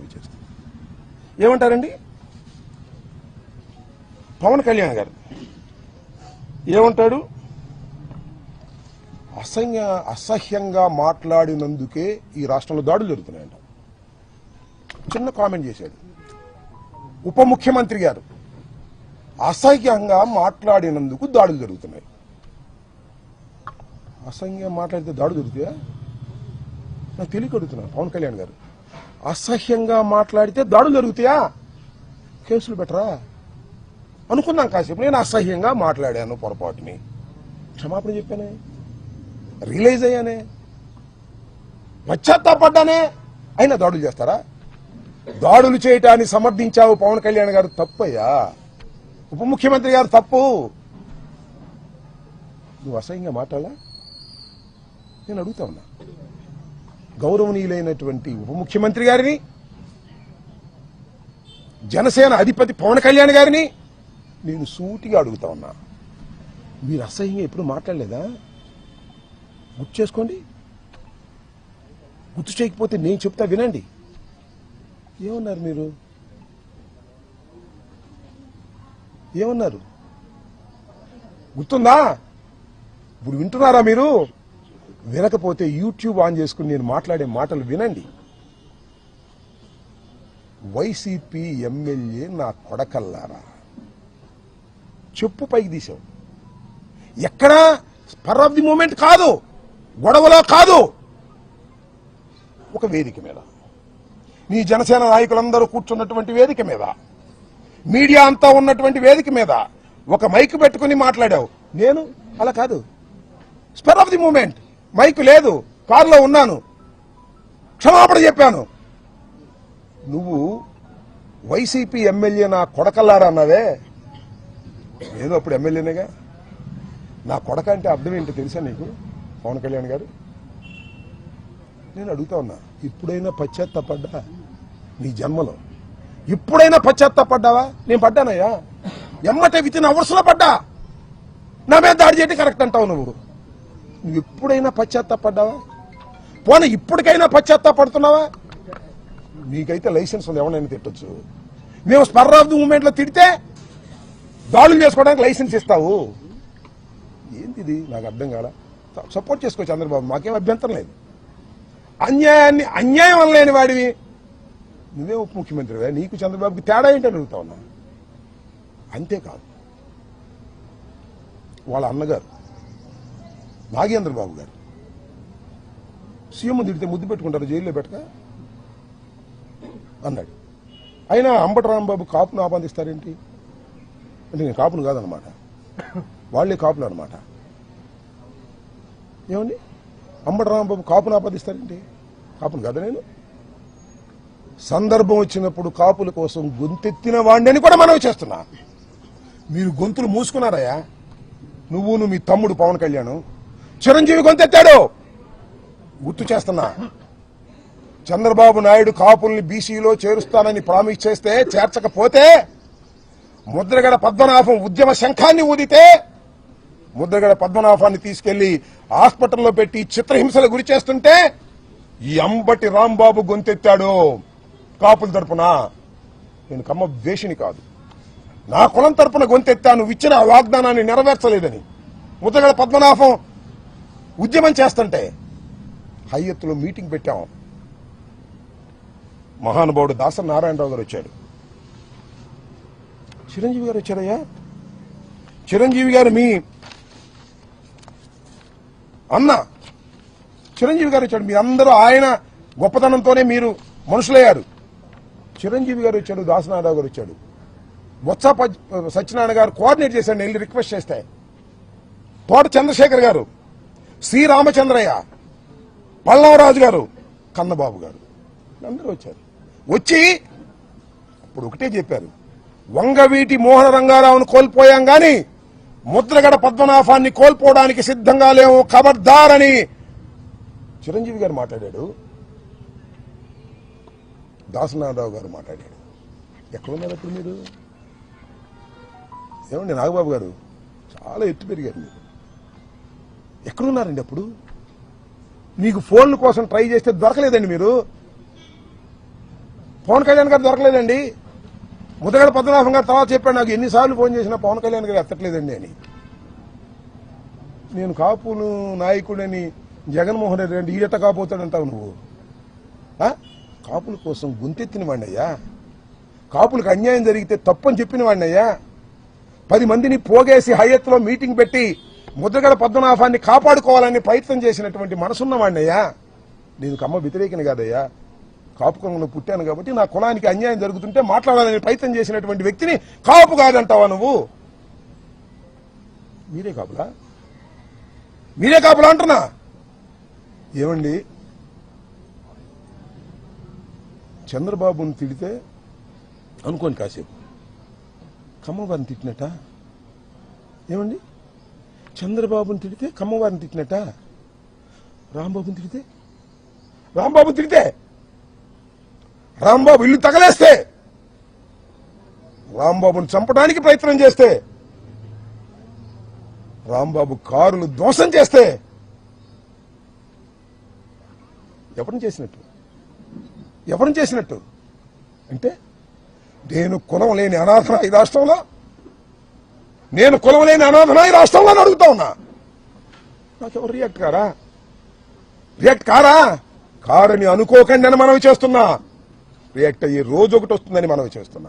మనవి చేస్తాను ఏమంటారండి? పవన్ కళ్యాణ్ గారు ఏమంటాడు? అసహ్య అసహ్యంగా మాట్లాడినందుకే ఈ రాష్ట్రంలో దాడులు జరుగుతున్నాయంట. చిన్న కామెంట్ చేశాడు. ఉప ముఖ్యమంత్రి గారు అసహ్యంగా మాట్లాడినందుకు దాడులు జరుగుతున్నాయి. అసహ్యంగా మాట్లాడితే దాడులు జరుగుతాయా? నాకు తెలియకడుగుతున్నాను పవన్ కళ్యాణ్ గారు. అసహ్యంగా మాట్లాడితే దాడులు జరుగుతాయా? కేసులు పెట్టరా? అనుకున్నాం కాసేపు. నేను అసహ్యంగా మాట్లాడాను పొరపాటుని. క్షమాపణ చెప్పానే. రియలైజ్ అయ్యానే. పశ్చాత్తాపడ్డానే. అయినా దాడులు చేస్తారా? దాడులు చేయటాన్ని సమర్థించావు పవన్ కళ్యాణ్ గారు తప్పయ్యా. ఉప ముఖ్యమంత్రి గారు తప్పు. నువ్వు అసహ్యంగా మాట్లాడా నేను అడుగుతా ఉన్నా. గౌరవనీయులైనటువంటి ఉప ముఖ్యమంత్రి గారిని జనసేన అధిపతి పవన్ కళ్యాణ్ గారిని నేను సూటిగా అడుగుతా ఉన్నా. మీరు అసహ్యంగా ఎప్పుడు మాట్లాడలేదా? గుర్తు చేసుకోండి. గుర్తు చేయకపోతే నేను చెప్తా వినండి. ఏమన్నారు మీరు? ఏమన్నారు? గుర్తుందా? ఇప్పుడు వింటున్నారా మీరు? వినకపోతే యూట్యూబ్ ఆన్ చేసుకుని నేను మాట్లాడే మాటలు వినండి. వైసీపీ ఎమ్మెల్యే నా కొడకల్లారా? చెప్పు పైకి తీసావు. ఎక్కడా? స్పర్ ఆఫ్ ది మూమెంట్ కాదు. గొడవలో కాదు. ఒక వేదిక మీద. నీ జనసేన నాయకులందరూ కూర్చున్నటువంటి వేదిక మీద. మీడియా అంతా ఉన్నటువంటి వేదిక మీద. ఒక మైక్ పెట్టుకుని మాట్లాడావు. నేను? అలా కాదు. Spur of the moment. Mic లేదు కారులో ఉన్నాను. క్షమాపణ చెప్పాను. నువ్వు వైసీపీ ఎమ్మెల్యే నా కొడకల్లారా అన్నదే ఏదో అప్పుడు ఎమ్మెల్యేనేగా? నా కొడక అంటే అర్థం ఏంటో తెలుసా నీకు పవన్ కళ్యాణ్ గారు? నేను అడుగుతా ఉన్నా ఇప్పుడైనా పశ్చాత్తాపడ్డా నీ జన్మలో? ఇప్పుడైనా పశ్చాత్తాపడ్డావా? నేను పడ్డానయ్యా. ఎమ్మటే విత్ ఇన్ అవర్స్లో పడ్డా. నా మీద దాడి చేయటం కరెక్ట్ అంటావు నువ్వు. నువ్వు ఎప్పుడైనా పశ్చాత్తాపడ్డావా? పోనీ ఇప్పటికైనా పశ్చాత్తాపడుతున్నావా? నీకైతే లైసెన్స్ ఉంది ఎవరైనా తిట్టచ్చు. మేము స్పర్ ఆఫ్ ది మూమెంట్లో తిడితే దాడులు చేసుకోవడానికి లైసెన్స్ ఇస్తావు. ఏంది నాకు అర్థం కాల. సపోర్ట్ చేసుకో చంద్రబాబు మాకేం అభ్యంతరం లేదు. అన్యాయాన్ని అన్యాయం అనలేని వాడివి. నువ్వే ఉప ముఖ్యమంత్రివే నీకు చంద్రబాబుకి తేడా ఏంటని అడుగుతా ఉన్నా. అంతేకాదు. వాళ్ళ అన్నగారు నాగేంద్ర బాబు గారు. సీఎం తిడితే ముద్దు పెట్టుకుంటారు జైల్లో పెట్టక? అన్నాడు. అయినా అంబటి రాంబాబు కాపును ఆపాదిస్తారేంటి? అంటే నేను కాపును కాదనమాట వాళ్ళే కాపులు అనమాట ఏమండి? అంబటి రాంబాబు కాపును ఆపాదిస్తారేంటి? కాపును కదా నేను? సందర్భం వచ్చినప్పుడు కాపుల కోసం గొంతెత్తిన వాడిని కూడా మనవి చేస్తున్నా. మీరు గొంతులు మూసుకున్నారయ్యా. నువ్వును మీ తమ్ముడు పవన్ కళ్యాణ్. చిరంజీవి గొంతెత్తాడు. గుర్తు చేస్తున్నా. చంద్రబాబు నాయుడు కాపుల్ని బీసీలో చేరుస్తానని ప్రామిస్ చేస్తే చేర్చకపోతే ముద్రగడ పద్మనాభం ఉద్యమ శంఖాన్ని ఊదితే ముద్రగడ పద్మనాభాన్ని తీసుకెళ్ళి హాస్పిటల్లో పెట్టి చిత్రహింసలు గురి చేస్తుంటే ఈ అంబటి రాంబాబు గొంతెత్తాడు కాపుల తరపున. నేను కమ్మ ద్వేషిని కాదు. నా కులం తరపున గొంతెత్తాను నువ్వు ఇచ్చిన వాగ్దానాన్ని నెరవేర్చలేదని. ముద్రగడ పద్మనాభం ఉద్యమం చేస్తుంటే హైయత్తులో మీటింగ్ పెట్టాం. మహానుభావుడు దాసరి నారాయణరావు గారు వచ్చాడు చిరంజీవి గారు వచ్చారయ్యా? చిరంజీవి గారు మీ అన్న. చిరంజీవి గారు వచ్చాడు. మీ అందరూ ఆయన గొప్పతనంతోనే మీరు మనుషులయ్యారు. చిరంజీవి గారు వచ్చాడు దాసనారావు గారు వచ్చాడు. బొత్స సత్యనారాయణ గారు కోఆర్డినేట్ చేశాడు వెళ్ళి రిక్వెస్ట్ చేస్తే. తోట చంద్రశేఖర్ గారు శ్రీరామచంద్రయ్య పల్లవరాజు గారు కన్నబాబు గారు అందరూ వచ్చారు. వచ్చి అప్పుడు ఒకటే చెప్పారు వంగవీటి మోహన రంగారావును కోల్పోయాం గాని ముద్రగడ పద్మనాభాన్ని కోల్పోవడానికి సిద్ధంగా లేవు ఖబర్దారని చిరంజీవి గారు మాట్లాడాడు. దాసనాథరావు గారు మాట్లాడాడు. ఎక్కడున్నారు అప్పుడు మీరు? ఏమండి నాగబాబు గారు? చాలా ఎత్తు పెరిగారు మీరు. ఎక్కడున్నారండి అప్పుడు మీకు ఫోన్ల కోసం ట్రై చేస్తే దొరకలేదండి మీరు. పవన్ కళ్యాణ్ గారు దొరకలేదండి. ముద్రగడ పద్మనాభం గారు తర్వాత చెప్పాడు నాకు ఎన్నిసార్లు ఫోన్ చేసినా పవన్ కళ్యాణ్ గారు ఎత్తట్లేదండి అని. నేను కాపులు నాయకుడని జగన్మోహన్ రెడ్డి అంటే ఈడట కాపోతాడంటావు నువ్వు. కాపుల కోసం గుంతెత్తిన వాడినయ్యా. కాపులకు అన్యాయం జరిగితే తప్పని చెప్పిన వాడినయ్యా. పది మందిని పోగేసి హయత్లో మీటింగ్ పెట్టి ముద్రగడ పద్మనాభాన్ని కాపాడుకోవాలని ప్రయత్నం చేసినటువంటి మనసున్నవాడినయ్యా. నేను కమ్మ వ్యతిరేకిని కాదయ్యా. కాపు పుట్టాను కాబట్టి నా కులానికి అన్యాయం జరుగుతుంటే మాట్లాడాలని ప్రయత్నం చేసినటువంటి వ్యక్తిని కాపు కాదంటావా నువ్వు? మీరే కాపులా? మీరే కాపులా అంటున్నా? ఏమండి? చంద్రబాబుని తిడితే అనుకోండి కాసేపు. కమ్మవారిని తిట్టినట్ట? ఏమండి? చంద్రబాబుని తిడితే కమ్మవారిని తిట్టినట్ట? రాంబాబుని తిడితే? రాంబాబుని తిడితే? రాంబాబు ఇల్లు తగలేస్తే? రాంబాబుని చంపడానికి ప్రయత్నం చేస్తే? రాంబాబు కారులు ధ్వంసం చేస్తే? ఎవరిని చేసినట్టు? ఎవరిని చేసినట్టు? అంటే నేను కులం లేని అనాథన ఈ రాష్ట్రంలో నేను కులం లేని అనాథన ఈ రాష్ట్రంలో అడుగుతా ఉన్నా. నాకెవరు రియాక్ట్ కారా? రియాక్ట్ కారా? కారని అనుకోకండి అని మనవి చేస్తున్నా. రియాక్ట్ అయ్యే రోజు ఒకటి వస్తుందని మనవి చేస్తున్నా.